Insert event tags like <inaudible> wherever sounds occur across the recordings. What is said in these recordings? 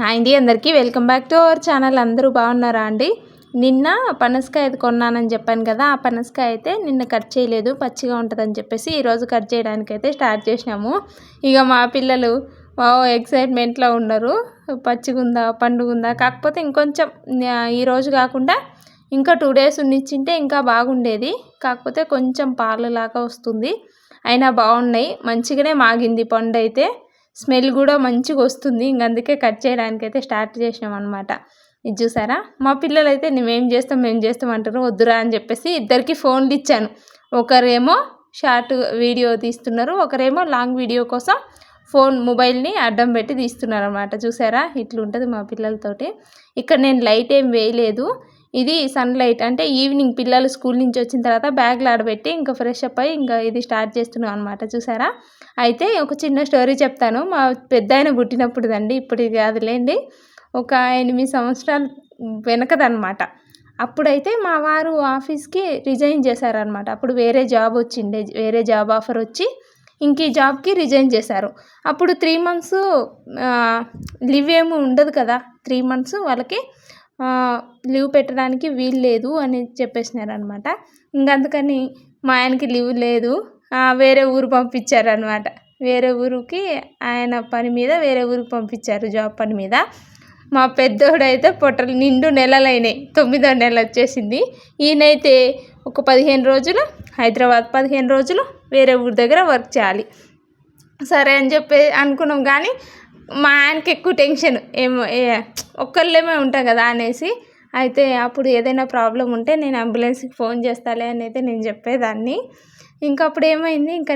Hi అండి అందరికీ welcome back to our channel. అందరూ బాగున్నారా అండి? నిన్న పనసకాయ అయితే కొన్నానని చెప్పాను కదా ఆ పనసకాయ అయితే నిన్న కట్ చేయలేదు పచ్చిగా ఉంటుందని చెప్పేసి ఈరోజు కట్ చేయడానికి అయితే స్టార్ట్ చేసినాము. ఇక మా పిల్లలు ఎక్సైట్మెంట్లో ఉన్నారు. పచ్చిగుందా పండుగుందా కాకపోతే ఇంకొంచెం ఈరోజు కాకుండా ఇంకా టూ డేస్ ఉన్నిచ్చింటే ఇంకా బాగుండేది. కాకపోతే కొంచెం పాలలాగా వస్తుంది. అయినా బాగున్నాయి మంచిగానే మాగింది పండు అయితే స్మెల్ కూడా మంచిగా వస్తుంది. ఇంక అందుకే కట్ చేయడానికి అయితే స్టార్ట్ చేసినాం అనమాట ఇది చూసారా? మా పిల్లలు అయితే మేమేం చేస్తాం మేము చేస్తాం అంటారు వద్దురా అని చెప్పేసి ఇద్దరికి ఫోన్లు ఇచ్చాను. ఒకరేమో షార్ట్ వీడియో తీస్తున్నారు. ఒకరేమో లాంగ్ వీడియో కోసం ఫోన్ మొబైల్ని అడ్డం పెట్టి తీస్తున్నారు అనమాట చూసారా? ఇట్లుంటుంది మా పిల్లలతోటి. ఇక్కడ నేను లైట్ ఏం వేయలేదు. ఇది సన్లైట్ అంటే ఈవినింగ్ పిల్లలు స్కూల్ నుంచి వచ్చిన తర్వాత బ్యాగ్లు ఆడబెట్టి ఇంకా ఫ్రెష్ అప్ అయ్యి ఇంకా ఇది స్టార్ట్ చేస్తున్నాం అనమాట చూసారా? అయితే ఒక చిన్న స్టోరీ చెప్తాను. మా పెద్ద ఆయన పుట్టినప్పుడుదండి ఇప్పుడు కాదులేండి. ఒక ఎనిమిది సంవత్సరాలు వెనకదనమాట అప్పుడైతే మా వారు ఆఫీస్కి రిజైన్ చేశారనమాట అప్పుడు వేరే జాబ్ వచ్చిండే వేరే జాబ్ ఆఫర్ వచ్చి ఇంక ఈ జాబ్కి రిజైన్ చేశారు. అప్పుడు త్రీ మంత్స్ లివ్ ఏమి ఉండదు కదా. త్రీ మంత్స్ వాళ్ళకి లీవ్ పెట్టడానికి వీలు లేదు అని చెప్పేసినారు అనమాట ఇంక అందుకని మా ఆయనకి లీవ్ లేదు. వేరే ఊరు పంపించారనమాట. వేరే ఊరికి ఆయన పని మీద వేరే ఊరికి పంపించారు జాబ్ పని మీద. మా పెద్దోడైతే పొట్టలు నిండు నెలలైనాయి. తొమ్మిదో నెల వచ్చేసింది. ఈయనైతే ఒక పదిహేను రోజులు హైదరాబాద్ పదిహేను రోజులు వేరే ఊరి దగ్గర వర్క్ చేయాలి. సరే అని చెప్పి అనుకున్నాం కానీ మా ఆయనకి ఎక్కువ టెన్షన్. ఏమో ఒక్కళ్ళేమే ఉంటాం కదా అనేసి. అయితే అప్పుడు ఏదైనా ప్రాబ్లం ఉంటే నేను అంబులెన్స్కి ఫోన్ చేస్తాలే అని అయితే నేను చెప్పేదాన్ని. ఇంకా అప్పుడు ఏమైంది ఇంకా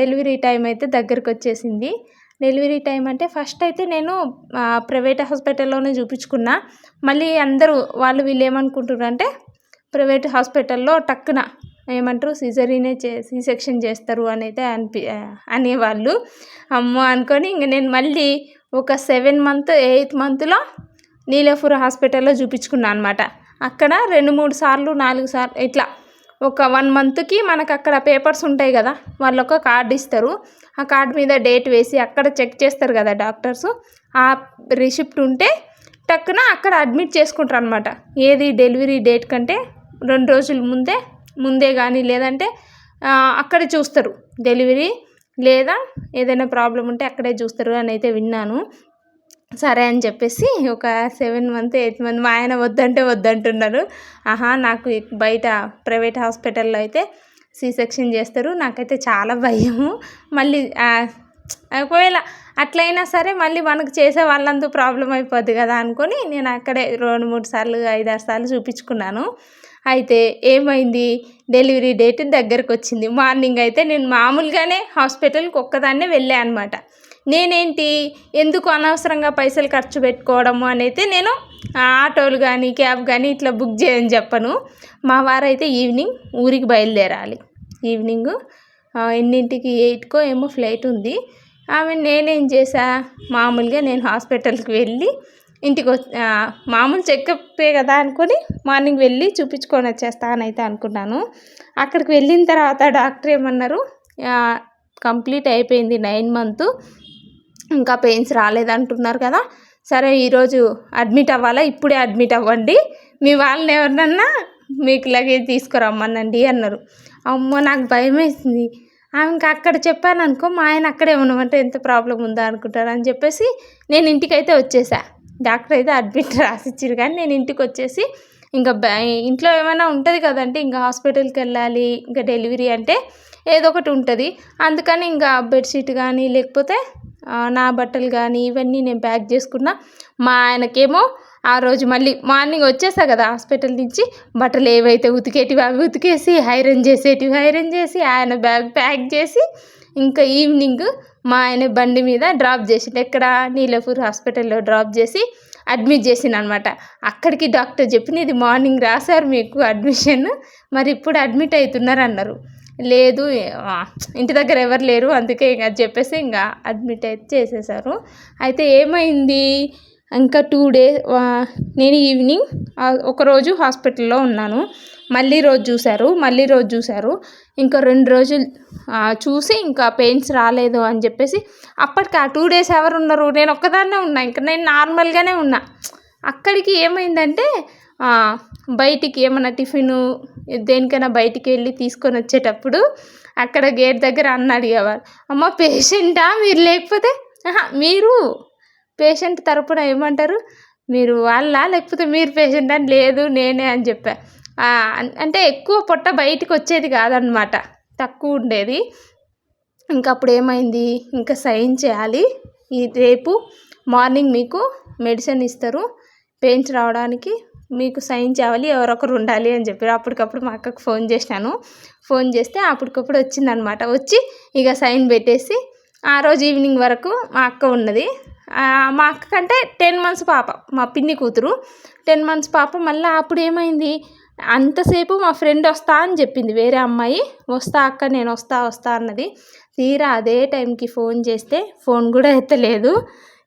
డెలివరీ టైం అయితే దగ్గరికి వచ్చేసింది. డెలివరీ టైం అంటే ఫస్ట్ అయితే నేను ప్రైవేట్ హాస్పిటల్లోనే చూపించుకున్నా. మళ్ళీ అందరూ వాళ్ళు వీళ్ళు ఏమనుకుంటున్నారు అంటే ప్రైవేట్ హాస్పిటల్లో టక్కున ఏమంటారు? సిజరీనే చే సి సెక్షన్ చేస్తారు అని అయితే అనిపి అనేవాళ్ళు. అమ్మో అనుకొని ఇంక నేను మళ్ళీ ఒక సెవెన్ మంత్ ఎయిత్ మంత్లో నీలఫూర్ హాస్పిటల్లో చూపించుకున్నాను అనమాట అక్కడ రెండు మూడు సార్లు నాలుగు సార్లు ఇట్లా ఒక వన్ మంత్కి మనకు అక్కడ పేపర్స్ ఉంటాయి కదా వాళ్ళు ఒక కార్డు ఇస్తారు. ఆ కార్డు మీద డేట్ వేసి అక్కడ చెక్ చేస్తారు కదా డాక్టర్స్ ఆ రిసిప్ట్ ఉంటే టక్కున అక్కడ అడ్మిట్ చేసుకుంటారు అనమాట ఏది డెలివరీ డేట్ కంటే రెండు రోజుల ముందే ముందే కానీ లేదంటే అక్కడే చూస్తారు. డెలివరీ లేదా ఏదైనా ప్రాబ్లం ఉంటే అక్కడే చూస్తారు అని అయితే విన్నాను. సరే అని చెప్పేసి ఒక సెవెన్ మంత్ ఎయిట్ మంత్ మా ఆయన వద్దంటే వద్దంటున్నారు ఆహా నాకు బయట ప్రైవేట్ హాస్పిటల్లో అయితే సి సెక్షన్ చేస్తారు. నాకైతే చాలా భయము. మళ్ళీ ఒకవేళ అట్లయినా సరే మళ్ళీ మనకు చేసే వాళ్ళంతా ప్రాబ్లం అయిపోద్ది కదా అనుకొని నేను అక్కడే రెండు మూడు సార్లు ఐదారు సార్లు చూపించుకున్నాను. అయితే ఏమైంది? డెలివరీ డేట్ దగ్గరకు వచ్చింది. మార్నింగ్ అయితే నేను మామూలుగానే హాస్పిటల్కి ఒక్కదాన్నే వెళ్ళా అనమాట నేనేంటి? ఎందుకు అనవసరంగా పైసలు ఖర్చు పెట్టుకోవడము అనైతే నేను ఆటోలు కానీ క్యాబ్ కానీ ఇట్లా బుక్ చేయని చెప్పను. మా వారైతే ఈవినింగ్ ఊరికి బయలుదేరాలి. ఈవినింగ్ ఎన్నింటికి ఎయిట్కో ఏమో ఫ్లైట్ ఉంది. ఆమె నేనేం చేసా మామూలుగా నేను హాస్పిటల్కి వెళ్ళి ఇంటికి మామూలు చెకప్పే కదా అనుకొని మార్నింగ్ వెళ్ళి చూపించుకొని వచ్చేస్తానైతే అయితే అనుకున్నాను. అక్కడికి వెళ్ళిన తర్వాత డాక్టర్ ఏమన్నారు? కంప్లీట్ అయిపోయింది నైన్ మంత్ ఇంకా పెయిన్స్ రాలేదంటున్నారు కదా. సరే ఈరోజు అడ్మిట్ అవ్వాలా? ఇప్పుడే అడ్మిట్ అవ్వండి. మీ వాళ్ళని ఎవరినన్నా మీకు లగేజ్ తీసుకురమ్మనండి అన్నారు. అమ్మో నాకు భయం వేసింది ఆమెకి అక్కడ చెప్పాను అనుకో మా ఆయన అక్కడే ఉన్నామంటే ఎంత ప్రాబ్లం ఉందా అనుకుంటారు అని చెప్పేసి నేను ఇంటికైతే వచ్చేసా. డాక్టర్ అయితే అడ్మిట్ రాసిచ్చారు కానీ నేను ఇంటికి వచ్చేసి ఇంకా ఇంట్లో ఏమైనా ఉంటుంది కదంటే ఇంకా హాస్పిటల్కి వెళ్ళాలి ఇంకా డెలివరీ అంటే ఏదో ఒకటి ఉంటుంది. అందుకని ఇంకా బెడ్షీట్ కానీ లేకపోతే నా బట్టలు కానీ ఇవన్నీ నేను ప్యాక్ చేసుకున్నా. మా ఆయనకేమో ఆ రోజు మళ్ళీ మార్నింగ్ వచ్చేసా కదా హాస్పిటల్ నుంచి. బట్టలు ఏవైతే ఉతికేటివి అవి ఉతికేసి ఐరన్ చేసేటివి ఐరన్ చేసి ఆయన బ్యాగ్ ప్యాక్ చేసి ఇంకా ఈవినింగ్ మా ఆయన బండి మీద డ్రాప్ చేసి ఎక్కడ? నీలపూర్ హాస్పిటల్లో డ్రాప్ చేసి అడ్మిట్ చేసిన అనమాట అక్కడికి డాక్టర్ చెప్పిన ఇది మార్నింగ్ రాశారు మీకు అడ్మిషన్. మరి ఇప్పుడు అడ్మిట్ అవుతున్నారు అన్నారు లేదు ఇంటి దగ్గర ఎవరు లేరు అందుకే ఇంకా చెప్పేసి ఇంకా అడ్మిట్ అయితే చేసేసారు. అయితే ఏమైంది? ఇంకా టూ డేస్ నేను ఈవినింగ్ ఒకరోజు హాస్పిటల్లో ఉన్నాను. మళ్ళీ రోజు చూశారు మళ్ళీ రోజు చూశారు. ఇంకా రెండు రోజులు చూసి ఇంకా పెయిన్స్ రాలేదు అని చెప్పేసి అప్పటికి ఆ టూ డేస్ ఎవరు ఉన్నారు? నేను ఒక్కదాన్నే ఉన్నా ఇంకా నేను నార్మల్గానే ఉన్నా. అక్కడికి ఏమైందంటే బయటికి ఏమైనా టిఫిన్ దేనికైనా బయటికి వెళ్ళి తీసుకొని వచ్చేటప్పుడు అక్కడ గేట్ దగ్గర అన్న అడిగేవారు. అమ్మ పేషెంటా? మీరు లేకపోతే? మీరు పేషెంట్ తరపున ఏమంటారు? మీరు వాళ్ళ? లేకపోతే మీరు పేషెంట్? అని లేదు నేనే అని చెప్పా. అంటే ఎక్కువ పొట్ట బయటికి వచ్చేది కాదనమాట తక్కువ ఉండేది. ఇంకా అప్పుడు ఏమైంది? ఇంకా సైన్ చేయాలి. ఈ రేపు మార్నింగ్ మీకు మెడిసిన్ ఇస్తారు. పెయిన్స్ రావడానికి మీకు సైన్ చేయాలి. ఎవరొకరు ఉండాలి అని చెప్పారు. అప్పటికప్పుడు మా అక్కకు ఫోన్ చేసినాను ఫోన్ చేస్తే అప్పటికప్పుడు వచ్చిందనమాట వచ్చి ఇక సైన్ పెట్టేసి ఆ రోజు ఈవినింగ్ వరకు మా అక్క ఉన్నది. మా అక్క కంటే టెన్ మంత్స్ పాప మా పిన్ని కూతురు. టెన్ మంత్స్ పాప మళ్ళీ అప్పుడు ఏమైంది? అంతసేపు మా ఫ్రెండ్ వస్తా అని చెప్పింది వేరే అమ్మాయి వస్తా అక్క నేను వస్తా వస్తా అన్నది. తీరా అదే టైంకి ఫోన్ చేస్తే ఫోన్ కూడా ఎత్తలేదు.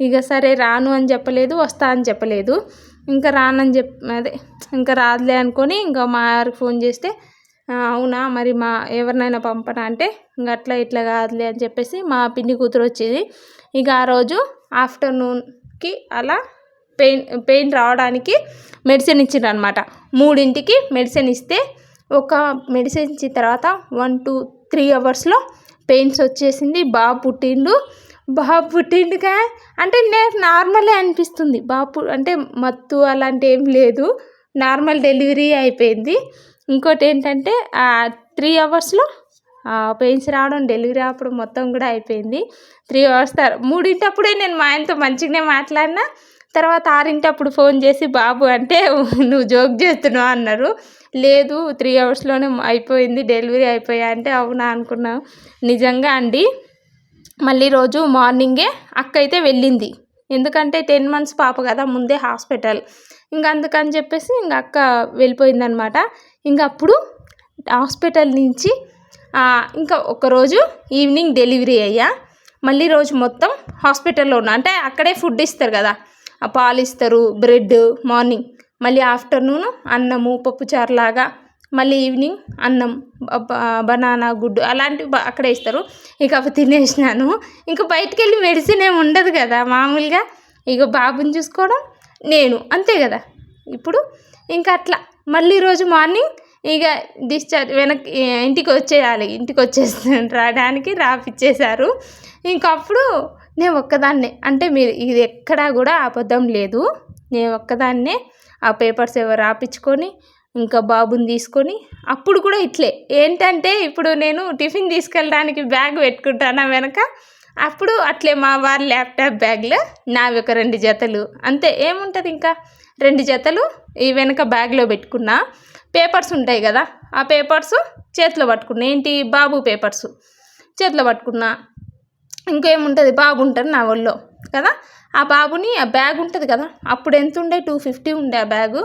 ఇక సరే రాను అని చెప్పలేదు వస్తా అని చెప్పలేదు. ఇంకా రానని చెప్ అదే ఇంకా రాదులే అనుకొని ఇంకా మా వారికి ఫోన్ చేస్తే అవునా? మరి మా ఎవరినైనా పంపనా? అంటే ఇంకా అట్లా ఇట్లా కాదులే అని చెప్పేసి మా పిన్ని కూతురు వచ్చేది. ఇక ఆ రోజు ఆఫ్టర్నూన్కి అలా పెయిన్ పెయిన్ రావడానికి మెడిసిన్ ఇచ్చిండ్రు అనమాట మూడింటికి మెడిసిన్ ఇస్తే ఒక మెడిసిన్ ఇచ్చిన తర్వాత వన్ టూ త్రీ అవర్స్లో పెయిన్స్ వచ్చేసింది. బాబు పుట్టిండు. బాబు పుట్టిండుగా అంటే నేను నార్మలే అనిపిస్తుంది. బాబు అంటే మత్తు అలాంటి ఏం లేదు. నార్మల్ డెలివరీ అయిపోయింది. ఇంకోటి ఏంటంటే త్రీ అవర్స్లో పెయిన్స్ రావడం డెలివరీ అప్పుడు మొత్తం కూడా అయిపోయింది. త్రీ అవర్స్ తర్వాత మూడింటప్పుడే నేను మా ఆయనతో మంచిగానే మాట్లాడినా. తర్వాత ఆరింటప్పుడు ఫోన్ చేసి బాబు అంటే <laughs> నువ్వు జోక్ చేస్తున్నావు అన్నారు. లేదు త్రీ అవర్స్లోనే అయిపోయింది డెలివరీ అయిపోయా అంటే అవునా అనుకున్నా. నిజంగా అండి మళ్ళీ రోజు మార్నింగే అక్క అయితే వెళ్ళింది. ఎందుకంటే టెన్ మంత్స్ పాప కదా ముందే హాస్పిటల్. ఇంకా అందుకని చెప్పేసి ఇంక అక్క వెళ్ళిపోయిందనమాట. ఇంకా అప్పుడు హాస్పిటల్ నుంచి ఇంకా ఒకరోజు ఈవినింగ్ డెలివరీ అయ్యా. మళ్ళీ రోజు మొత్తం హాస్పిటల్లో ఉన్నా. అంటే అక్కడే ఫుడ్ ఇస్తారు కదా. పాలు ఇస్తారు బ్రెడ్ మార్నింగ్. మళ్ళీ ఆఫ్టర్నూన్ అన్నము పప్పుచారు లాగా మళ్ళీ ఈవినింగ్ అన్నం బనానా గుడ్డు అలాంటివి అక్కడే ఇస్తారు. ఇక అవి తినేసినాను. ఇంకా బయటికి వెళ్ళి మెడిసిన్ ఏమి ఉండదు కదా మామూలుగా. ఇక బాబుని చూసుకోవడం నేను అంతే కదా. ఇప్పుడు ఇంకా అట్లా. మళ్ళీ రోజు మార్నింగ్ ఇక డిశ్చార్జ్ వెనక్కి ఇంటికి వచ్చేయాలి. ఇంటికి వచ్చేసి <laughs> రావడానికి రాపిచ్చేశారు ఇంకప్పుడు నేను ఒక్కదాన్నే. అంటే మీరు ఇది ఎక్కడా కూడా అబద్ధం లేదు. నేను ఒక్కదాన్నే ఆ పేపర్స్ ఎవరు రాపించుకొని ఇంకా బాబుని తీసుకొని అప్పుడు కూడా ఇట్లే. ఏంటంటే ఇప్పుడు నేను టిఫిన్ తీసుకెళ్ళడానికి బ్యాగ్ పెట్టుకుంటాను వెనక? అప్పుడు అట్లే మా వారి ల్యాప్టాప్ బ్యాగ్లో నావి ఒక రెండు జతలు. అంతే. ఏముంటుంది ఇంకా? రెండు జతలు ఈ వెనక బ్యాగ్లో పెట్టుకున్న. పేపర్స్ ఉంటాయి కదా ఆ పేపర్స్ చేతిలో పట్టుకున్నా. ఏంటి? బాబు పేపర్స్ చేతిలో పట్టుకున్నా. ఇంకేముంటుంది? బాబు ఉంటుంది నా ఒళ్ళో కదా. ఆ బాబుని ఆ బ్యాగ్ ఉంటుంది కదా అప్పుడు ఎంత ఉండే? టూ ఫిఫ్టీ ఉండే ఆ బ్యాగు.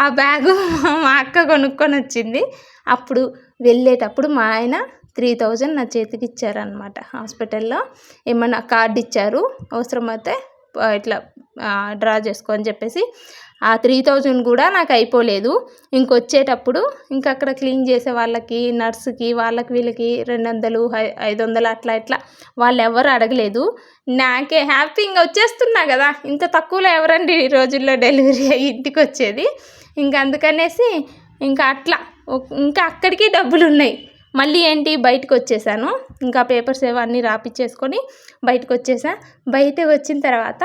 ఆ బ్యాగు <laughs> మా అక్క కొనుక్కొని వచ్చింది. అప్పుడు వెళ్ళేటప్పుడు మా ఆయన త్రీ థౌజండ్ నా చేతికి ఇచ్చారనమాట హాస్పిటల్లో. ఏమన్నా కార్డు ఇచ్చారు? అవసరమైతే ఇట్లా డ్రా చేసుకో అని చెప్పేసి ఆ త్రీ థౌజండ్ కూడా నాకు అయిపోలేదు. ఇంకొచ్చేటప్పుడు ఇంకా అక్కడ క్లీన్ చేసే వాళ్ళకి నర్సుకి వాళ్ళకి వీళ్ళకి రెండు వందలు ఐదు వందలు అట్లా ఇట్లా వాళ్ళు ఎవరు అడగలేదు. నాకే హ్యాపీ ఇంకా వచ్చేస్తున్నా కదా. ఇంత తక్కువలో ఎవరండి ఈ రోజుల్లో డెలివరీ అయ్యి ఇంటికి వచ్చేది ఇంకా అందుకనేసి ఇంకా అట్లా. ఇంకా అక్కడికి డబ్బులు ఉన్నాయి మళ్ళీ ఏంటి? బయటకు వచ్చేసాను ఇంకా పేపర్స్ ఏవో అన్నీ రాపిచ్చేసుకొని బయటకు వచ్చేసా బయటకు వచ్చిన తర్వాత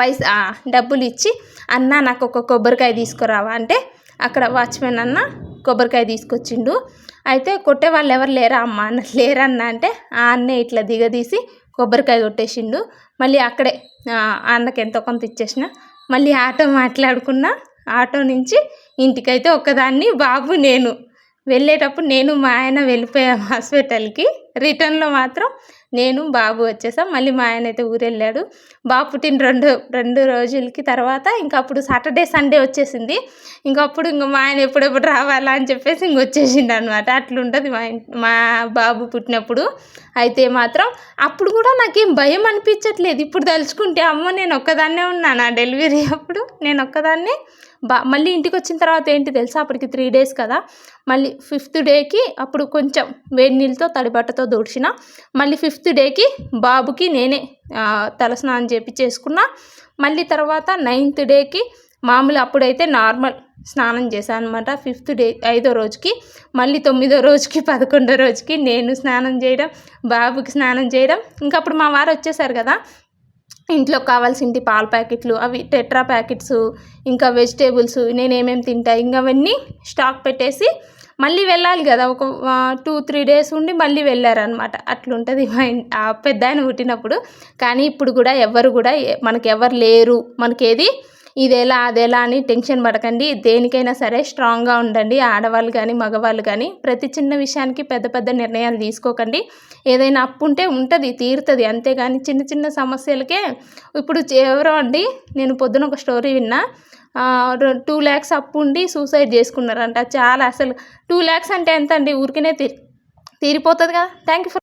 పైసా డబ్బులు ఇచ్చి అన్న నాకు ఒక కొబ్బరికాయ తీసుకురావా? అంటే అక్కడ వాచ్మెన్ అన్న కొబ్బరికాయ తీసుకొచ్చిండు. అయితే కొట్టే వాళ్ళు ఎవరు లేరా అమ్మ? <laughs> అన్న లేరన్న అంటే ఆ అన్నే ఇట్లా దిగదీసి కొబ్బరికాయ కొట్టేసిండు. మళ్ళీ అక్కడే అన్నకి ఎంతో కొంత ఇచ్చేసిన. మళ్ళీ ఆటో మాట్లాడుకున్న ఆటో నుంచి ఇంటికైతే ఒక్కదాన్ని బాబు నేను. వెళ్ళేటప్పుడు నేను మా ఆయన వెళ్ళిపోయాం హాస్పిటల్కి. రిటర్న్లో మాత్రం నేను బాబు వచ్చేసాం. మళ్ళీ మా ఆయన అయితే ఊరెళ్ళాడు. బాబు పుట్టిన రెండు రెండు రోజులకి తర్వాత ఇంకా అప్పుడు సాటర్డే సండే వచ్చేసింది. ఇంకప్పుడు ఇంక మా ఆయన ఎప్పుడెప్పుడు రావాలా అని చెప్పేసి ఇంక వచ్చేసిండు అనమాట అట్లుంటుంది మా మా బాబు పుట్టినప్పుడు. అయితే మాత్రం అప్పుడు కూడా నాకేం భయం అనిపించట్లేదు. ఇప్పుడు తలుచుకుంటే అమ్మ నేను ఒక్కదాన్నే ఉన్నాను ఆ డెలివరీ అప్పుడు? నేను ఒక్కదాన్నే? మళ్ళీ ఇంటికి వచ్చిన తర్వాత ఏంటి తెలుసా? అప్పటికి త్రీ డేస్ కదా. మళ్ళీ ఫిఫ్త్ డేకి అప్పుడు కొంచెం వేడి నీళ్ళతో తడిబట్టతో దూడ్చిన. మళ్ళీ ఫిఫ్త్ డేకి బాబుకి నేనే తలస్నానం చేపి చేసుకున్నా. మళ్ళీ తర్వాత నైన్త్ డేకి మామూలు అప్పుడైతే నార్మల్ స్నానం చేశాను అనమాట ఫిఫ్త్ డే ఐదో రోజుకి మళ్ళీ తొమ్మిదో రోజుకి <laughs> పదకొండో రోజుకి నేను స్నానం చేయడం బాబుకి స్నానం చేయడం. ఇంకా అప్పుడు మా వారు వచ్చేసారు కదా. ఇంట్లో కావాల్సింది పాల ప్యాకెట్లు అవి టెట్రా ప్యాకెట్స్ ఇంకా వెజిటేబుల్స్ నేను ఏమేమి తింటా ఇంకా అవన్నీ స్టాక్ పెట్టేసి మళ్ళీ వెళ్ళాలి కదా. ఒక టూ త్రీ డేస్ ఉండి మళ్ళీ వెళ్ళారనమాట అట్లుంటుంది మా ఆ పెద్ద ఆయన పుట్టినప్పుడు. కానీ ఇప్పుడు కూడా ఎవరు కూడా మనకి ఎవరు లేరు. మనకేది ఇదేలా అదేలా అని టెన్షన్ పడకండి. దేనికైనా సరే స్ట్రాంగ్గా ఉండండి. ఆడవాళ్ళు కానీ మగవాళ్ళు కానీ ప్రతి చిన్న విషయానికి పెద్ద పెద్ద నిర్ణయాలు తీసుకోకండి. ఏదైనా అప్పు ఉంటే ఉంటుంది తీరుతుంది. అంతేగాని చిన్న చిన్న సమస్యలకే ఇప్పుడు ఎవరో అండి నేను పొద్దున ఒక స్టోరీ విన్నా. టూ ల్యాక్స్ అప్పు ఉండి సూసైడ్ చేసుకున్నారంట. చాలా అసలు టూ ల్యాక్స్ అంటే ఎంత అండి ఊరికనే తీరి తీరిపోతుంది కదా. Thank you for